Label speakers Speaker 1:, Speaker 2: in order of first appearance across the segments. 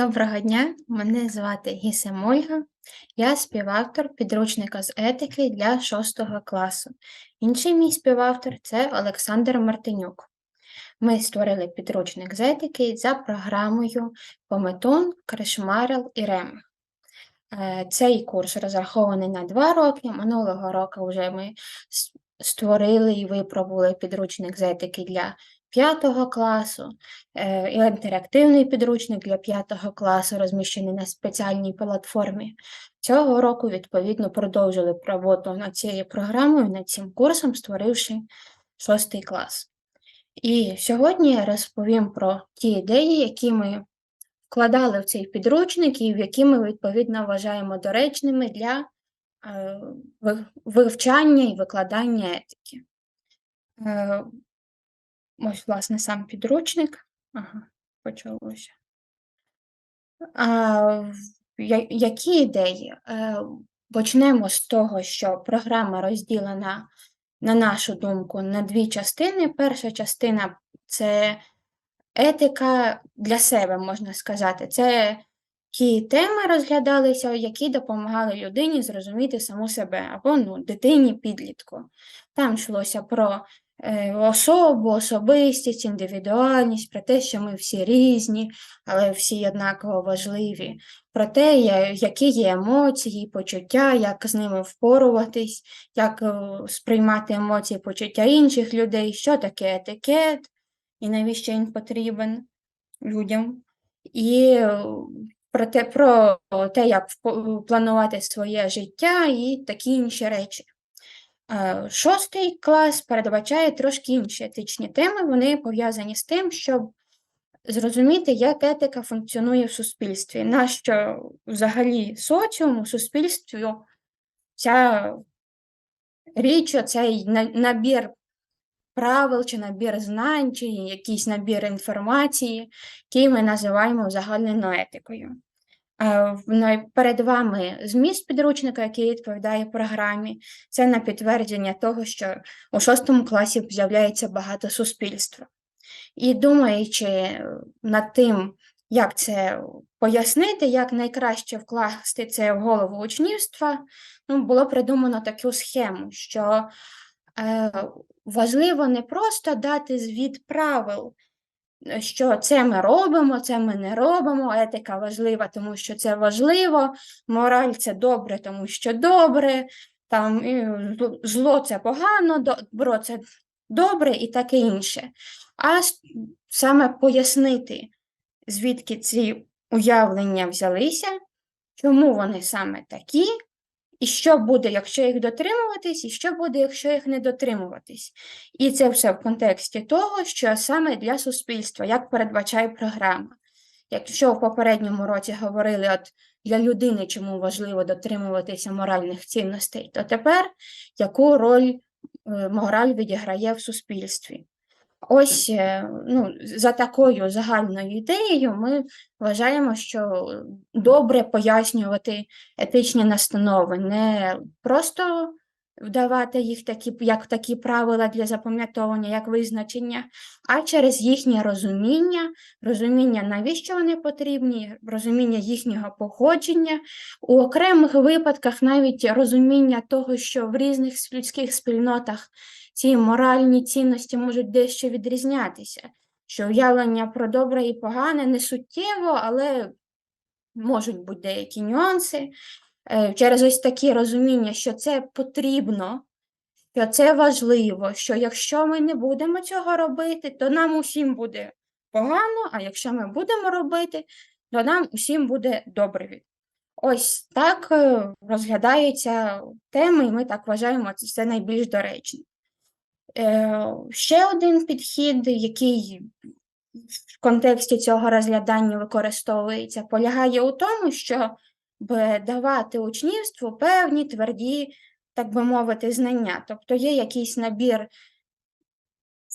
Speaker 1: Доброго дня, мене звати Гісем Ольга. Я співавтор підручника з етики для 6 класу. Інший мій співавтор це Олександр Мартинюк. Ми створили підручник з етики за програмою Пометун, Кришмарел і Ремех. Е, Цей курс розрахований на два роки. Минулого року вже ми створили і випробували підручник з етики для п'ятого класу, е, інтерактивний підручник для п'ятого класу, розміщений на спеціальній платформі. Цього року, відповідно, продовжили роботу над цією програмою, над цим курсом, створивши шостий клас. І сьогодні я розповім про ті ідеї, які ми вкладали в цей підручник і які ми, відповідно, вважаємо доречними для е, вивчання і викладання етики. Ось, власне, сам підручник. Ага, почалося. А, я- які ідеї? Е, Почнемо з того, що програма розділена, на нашу думку, на дві частини. Перша частина це етика для себе, можна сказати. Це ті теми розглядалися, які допомагали людині зрозуміти саму себе, або ну, дитині, підлітку. Там йшлося про особу, особистість, індивідуальність, про те, що ми всі різні, але всі однаково важливі, про те, які є емоції, почуття, як з ними впоруватись, як е, сприймати емоції, почуття інших людей, що таке етикет і навіщо він потрібен людям. І е, про те, про те, як планувати своє життя і такі інші речі. Е, Шостий клас передбачає трошки інші етичні теми. Вони пов'язані з тим, щоб зрозуміти, як етика функціонує в суспільстві, нащо взагалі соціуму, суспільству ця річ, цей набір правил, чи набір знань, чи якийсь набір інформації, який ми називаємо узагальненою етикою. Е, Перед вами зміст підручника, який відповідає програмі. Це на підтвердження того, що у шостому класі з'являється багато суспільства. І думаючи е, над тим, як це пояснити, як найкраще вкласти це в голову учнівства, ну, було придумано таку схему, що е, важливо не просто дати звіт правил, що це ми робимо, це ми не робимо, етика важлива, тому що це важливо, мораль це добре, тому що добре, там, зло це погано, добро це добре і таке інше. А саме пояснити, звідки ці уявлення взялися, чому вони саме такі, і що буде, якщо їх дотримуватись, і що буде, якщо їх не дотримуватись. І це все в контексті того, що саме для суспільства, як передбачає програма. Якщо в попередньому році говорили от для людини, чому важливо дотримуватися моральних цінностей, то тепер яку роль е, мораль відіграє в суспільстві? Ось е, ну, за такою загальною ідеєю ми вважаємо, що добре пояснювати етичні настанови, не просто вдавати їх такі, як такі правила для запам'ятовування, як визначення, а через їхнє розуміння, розуміння, навіщо вони потрібні, розуміння їхнього походження, у окремих випадках навіть розуміння того, що в різних людських спільнотах ці моральні цінності можуть дещо відрізнятися, що уявлення про добре і погане не суттєво, але можуть бути деякі нюанси. Е, Через ось такі розуміння, що це потрібно, що це важливо, що якщо ми не будемо цього робити, то нам усім буде погано, а якщо ми будемо робити, то нам усім буде добре. Ось так е, розглядаються теми, і ми так вважаємо, це все найбільш доречно. Е, Ще один підхід, який в контексті цього розглядання використовується, полягає у тому, щоб давати учнівству певні тверді, так би мовити, знання. Тобто є якийсь набір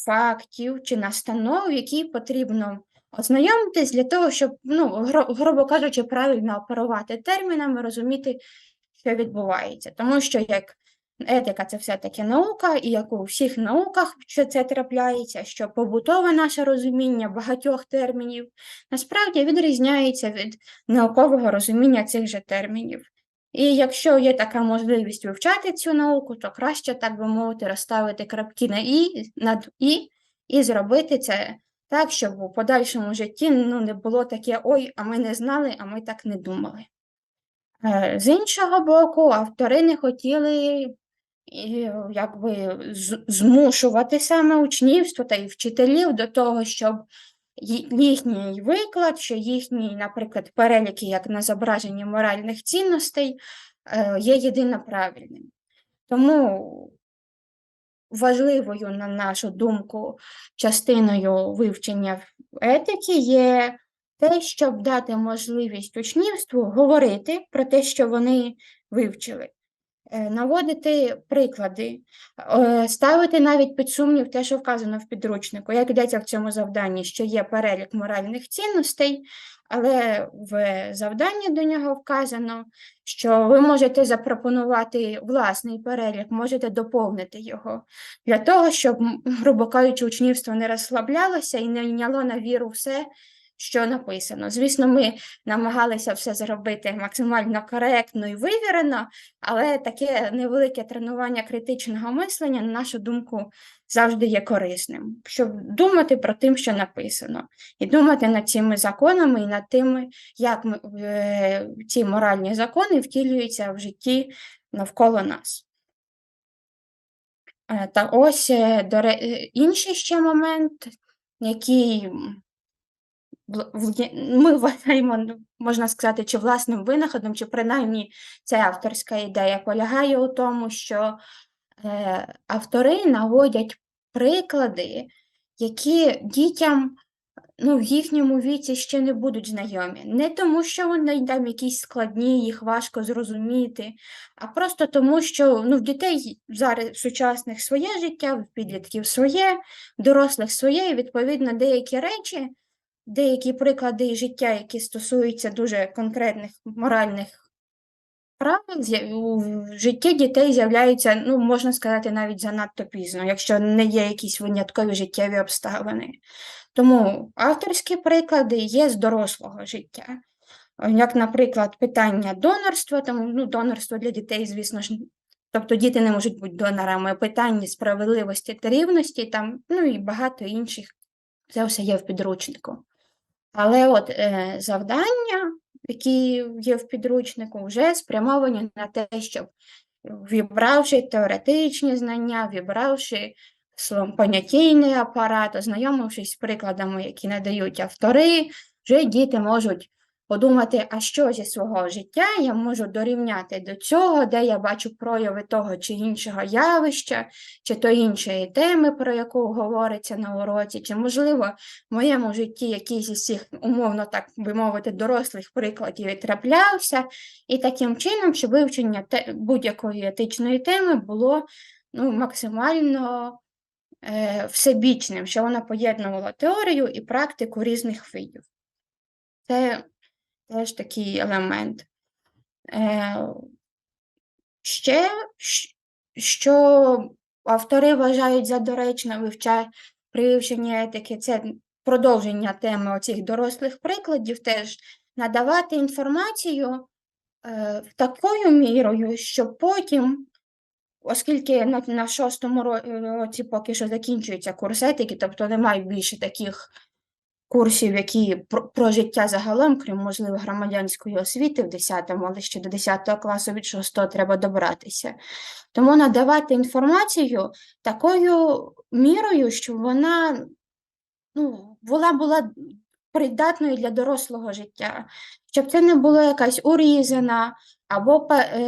Speaker 1: фактів чи настанов, які потрібно ознайомитись для того, щоб, ну, грубо кажучи, правильно оперувати термінами, розуміти, що відбувається. Тому що як етика це все-таки наука, і як у всіх науках що це трапляється, що побутове наше розуміння багатьох термінів насправді відрізняється від наукового розуміння цих же термінів. І якщо є така можливість вивчати цю науку, то краще, так би мовити, розставити крапки на і над і і зробити це так, щоб у подальшому житті ну, не було таке ой, а ми не знали, а ми так не думали. Е, З іншого боку, автори не хотіли і, якби з- змушувати саме учнівство та й вчителів до того, щоб їхній виклад, що їхній, наприклад, переліки, як на зображенні моральних цінностей, е, є єдино правильним. Тому важливою, на нашу думку, частиною вивчення етики є те, щоб дати можливість учнівству говорити про те, що вони вивчили, е, наводити приклади, е, ставити навіть під сумнів те, що вказано в підручнику, як йдеться в цьому завданні, що є перелік моральних цінностей, але в завданні до нього вказано, що ви можете запропонувати власний перелік, можете доповнити його для того, щоб, грубо кажучи, учнівство не розслаблялося і не йняло на віру все, що написано. Звісно, ми намагалися все зробити максимально коректно і вивірено, але таке невелике тренування критичного мислення, на нашу думку, завжди є корисним, щоб думати про тим, що написано, і думати над цими законами і над тим, як е, ці моральні закони втілюються в житті навколо нас. Е, Та ось е, до інший ще момент, який ми вважаємо, ну, можна сказати, чи власним винаходом, чи принаймні ця авторська ідея полягає у тому, що е, автори наводять приклади, які дітям ну, в їхньому віці ще не будуть знайомі. Не тому, що вони там якісь складні, їх важко зрозуміти, а просто тому, що ну, в дітей зараз сучасних своє життя, в підлітків своє, в дорослих своє, і відповідно деякі речі, деякі приклади життя, які стосуються дуже конкретних моральних правил, у житті дітей з'являються, ну, можна сказати, навіть занадто пізно, якщо не є якісь виняткові життєві обставини. Тому авторські приклади є з дорослого життя. Як, наприклад, питання донорства, тому ну, донорство для дітей, звісно ж, тобто діти не можуть бути донорами, питання справедливості та рівності, там, ну і багато інших. Це все є в підручнику. Але от е, завдання, які є в підручнику, вже спрямовані на те, щоб вібравши теоретичні знання, вібравши понятійний апарат, ознайомившись з прикладами, які надають автори, вже діти можуть подумати, а що зі свого життя я можу дорівняти до цього, де я бачу прояви того чи іншого явища, чи то іншої теми, про яку говориться на уроці, чи, можливо, в моєму житті якийсь із цих, умовно так би мовити, дорослих прикладів і траплявся, і таким чином, щоб вивчення будь-якої етичної теми було ну, максимально е, всебічним, що вона поєднувала теорію і практику різних видів. Це теж такий елемент. Е, ще, що автори вважають за доречне вивча, при вивченні етики, це продовження теми оцих дорослих прикладів, теж надавати інформацію е, такою мірою, щоб потім, оскільки на, на шостому році поки що закінчується курс етики, тобто немає більше таких курсів, які про, про життя загалом, крім, можливо, громадянської освіти в 10-му, але ще до 10 класу від 6 треба добратися. Тому надавати інформацію такою мірою, щоб вона ну, була, була придатною для дорослого життя, щоб це не була якась урізана, або, е,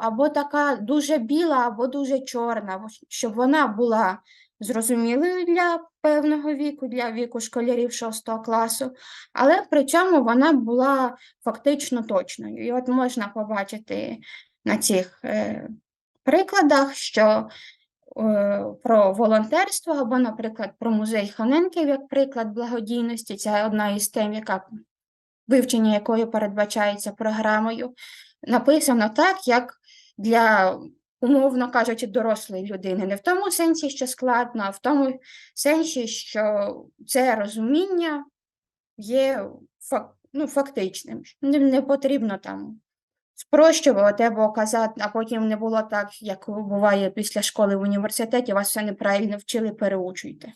Speaker 1: або така дуже біла, або дуже чорна, щоб вона була зрозумілою для певного віку, для віку школярів 6 класу, але при цьому вона була фактично точною. І от можна побачити на цих е, прикладах, що е, про волонтерство або, наприклад, про музей Ханенків як приклад благодійності. Це одна із тем, яка вивчення якої передбачається програмою. Написано так, як для умовно кажучи, дорослої людини. Не в тому сенсі, що складно, а в тому сенсі, що це розуміння є ну, фактичним. Не потрібно там спрощувати або казати, а потім не було так, як буває після школи в університеті, вас все неправильно вчили, переучуйте.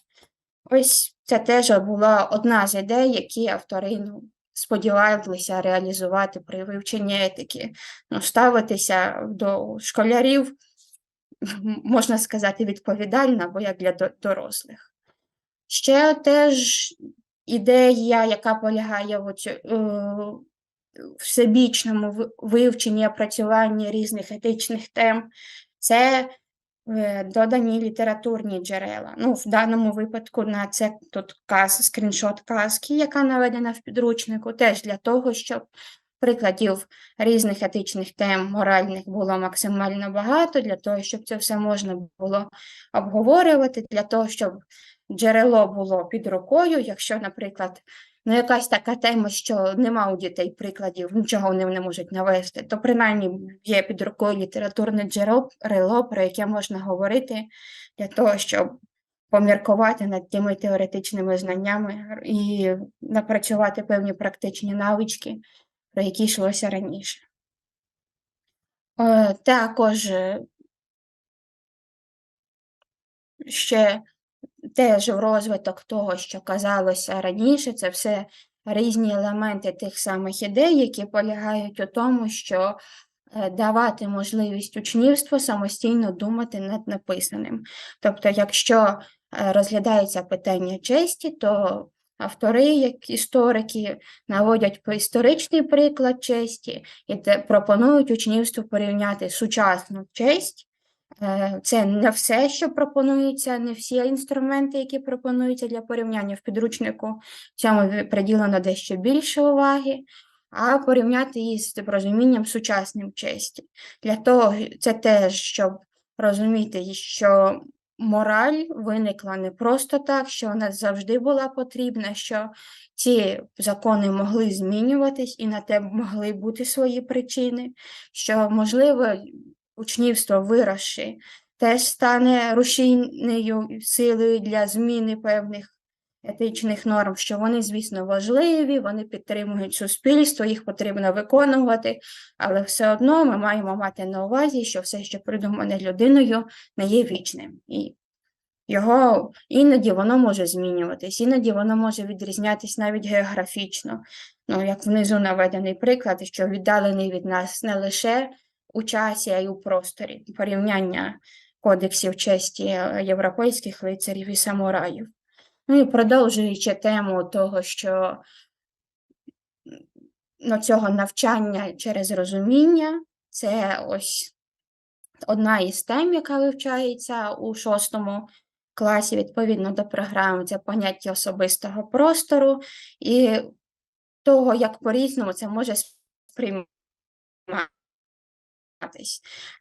Speaker 1: Ось це теж була одна з ідей, які автори ну, сподівалися реалізувати при вивченні етики, ну, ставитися до школярів, можна сказати, відповідально, бо як для дорослих. Ще теж ідея, яка полягає в е, всебічному вивченні, опрацюванні різних етичних тем, це додані літературні джерела. Ну, в даному випадку на це тут каз, скріншот казки, яка наведена в підручнику, теж для того, щоб прикладів різних етичних тем моральних було максимально багато, для того, щоб це все можна було обговорювати, для того, щоб джерело було під рукою, якщо, наприклад, ну, якась така тема, що нема у дітей прикладів, нічого вони не можуть навести, то принаймні є під рукою літературне джерело, про яке можна говорити для того, щоб поміркувати над тими теоретичними знаннями і напрацювати певні практичні навички, про які йшлося раніше. Е, Також е, ще теж в розвиток того, що казалося раніше, це все різні елементи тих самих ідей, які полягають у тому, що е, давати можливість учнівству самостійно думати над написаним. Тобто, якщо е, розглядається питання честі, то автори, як історики, наводять історичний приклад честі і пропонують учнівству порівняти сучасну честь Це не все, що пропонується, не всі інструменти, які пропонуються для порівняння в підручнику. Цьому приділено дещо більше уваги, а порівняти її з розумінням сучасним честі. Для того це теж, щоб розуміти, що мораль виникла не просто так, що вона завжди була потрібна, що ці закони могли змінюватись і на те могли бути свої причини, що можливо учнівство виросше теж стане рушійною силою для зміни певних етичних норм, що вони, звісно, важливі, вони підтримують суспільство, їх потрібно виконувати, але все одно ми маємо мати на увазі, що все, що придумане людиною, не є вічним. І його іноді воно може змінюватись, іноді воно може відрізнятись навіть географічно. Ну, як внизу наведений приклад, що віддалений від нас не лише у часі, й у просторі, порівняння кодексів честі е, європейських лицарів і самураїв. Ну і продовжуючи тему того, що ну, цього навчання через розуміння, це ось одна із тем, яка вивчається у шостому класі, відповідно до програми, це поняття особистого простору і того, як по-різному це може сприйматися.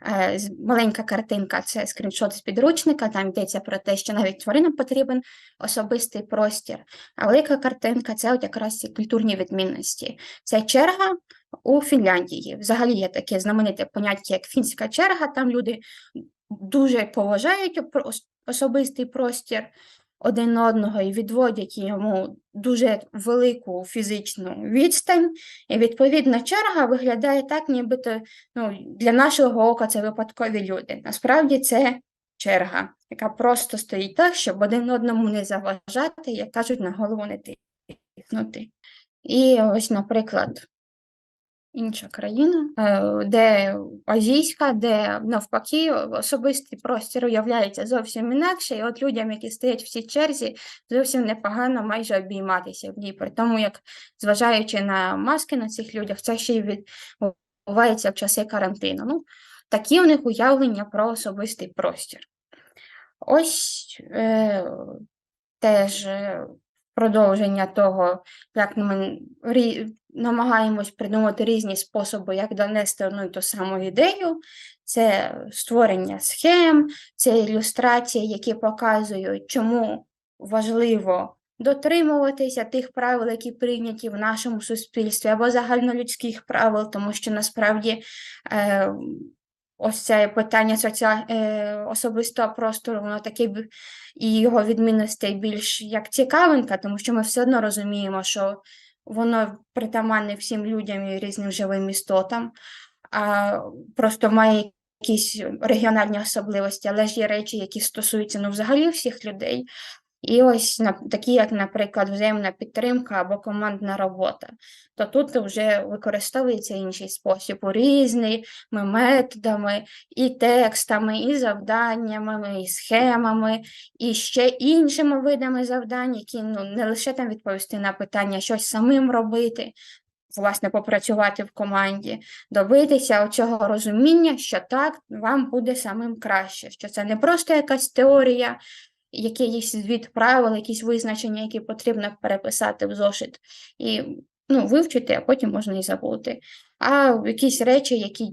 Speaker 1: Е, Маленька картинка це скріншот з підручника, там йдеться про те, що навіть тваринам потрібен особистий простір. А велика картинка це от якраз ці культурні відмінності. Це черга у Фінляндії. Взагалі є таке знамените поняття, як фінська черга. Там люди дуже поважають особистий простір один одного і відводять йому дуже велику фізичну відстань. І відповідна черга виглядає так, нібито ну, для нашого ока це випадкові люди. Насправді це черга, яка просто стоїть так, щоб один одному не заважати, як кажуть, на голову не тихнути. І ось, наприклад, інша країна, е, де азійська, де навпаки особистий простір уявляється зовсім інакше, і от людям, які стоять в цій черзі, зовсім непогано майже обійматися в ній, при тому, як зважаючи на маски на цих людях, це ще й відбувається в часи карантину. Ну, такі у них уявлення про особистий простір. Ось е, теж е, продовження того, як ми намагаємось придумати різні способи, як донести одну і ту саму ідею. Це створення схем, це ілюстрації, які показують, чому важливо дотримуватися тих правил, які прийняті в нашому суспільстві, або загальнолюдських правил, тому що насправді е, ось це питання соціа... е, особистого простору, воно таке і його відмінностей більш як цікавинка, тому що ми все одно розуміємо, що воно притаманне всім людям і різним живим істотам, а просто має якісь регіональні особливості, але ж є речі, які стосуються ну, взагалі всіх людей. І ось на такі, як, наприклад, взаємна підтримка або командна робота, то тут вже використовується інший спосіб різними методами, і текстами, і завданнями, і схемами, і ще іншими видами завдань, які ну, не лише там відповісти на питання, щось самим робити, власне, попрацювати в команді, добитися цього розуміння, що так вам буде самим краще, що це не просто якась теорія, якийсь звіт правил, якісь визначення, які потрібно переписати в зошит і ну, вивчити, а потім можна і забути. А якісь речі, які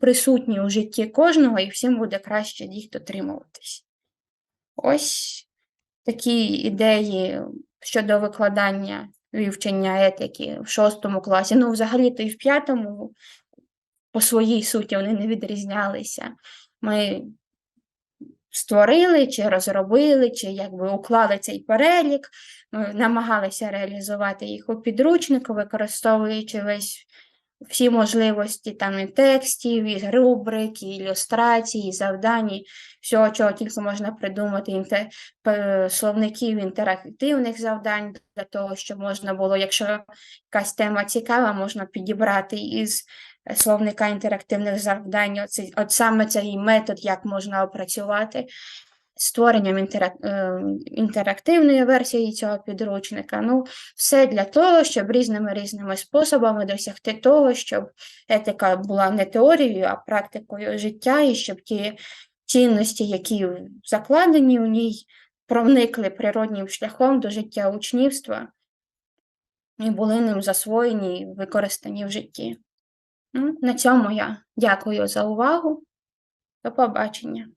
Speaker 1: присутні у житті кожного, і всім буде краще їх дотримуватись. Ось такі ідеї щодо викладання вивчення етики в шостому класі. Ну, взагалі-то і в п'ятому по своїй суті вони не відрізнялися. Ми створили, чи розробили, чи якби уклали цей перелік, намагалися реалізувати їх у підручнику, використовуючи весь всі можливості там і текстів, і рубрик, і ілюстрацій, і завдань, всього, чого тільки можна придумати, інте, словників інтерактивних завдань для того, щоб можна було, якщо якась тема цікава, можна підібрати із словника інтерактивних завдань. Оце, от саме цей метод, як можна опрацювати створенням інтерак- е, інтерактивної версії цього підручника. Ну, все для того, щоб різними різними способами досягти того, щоб етика була не теорією, а практикою життя, і щоб ті цінності, які закладені у ній, проникли природнім шляхом до життя учнівства і були ним засвоєні і використані в житті. На цьому я дякую за увагу. До побачення.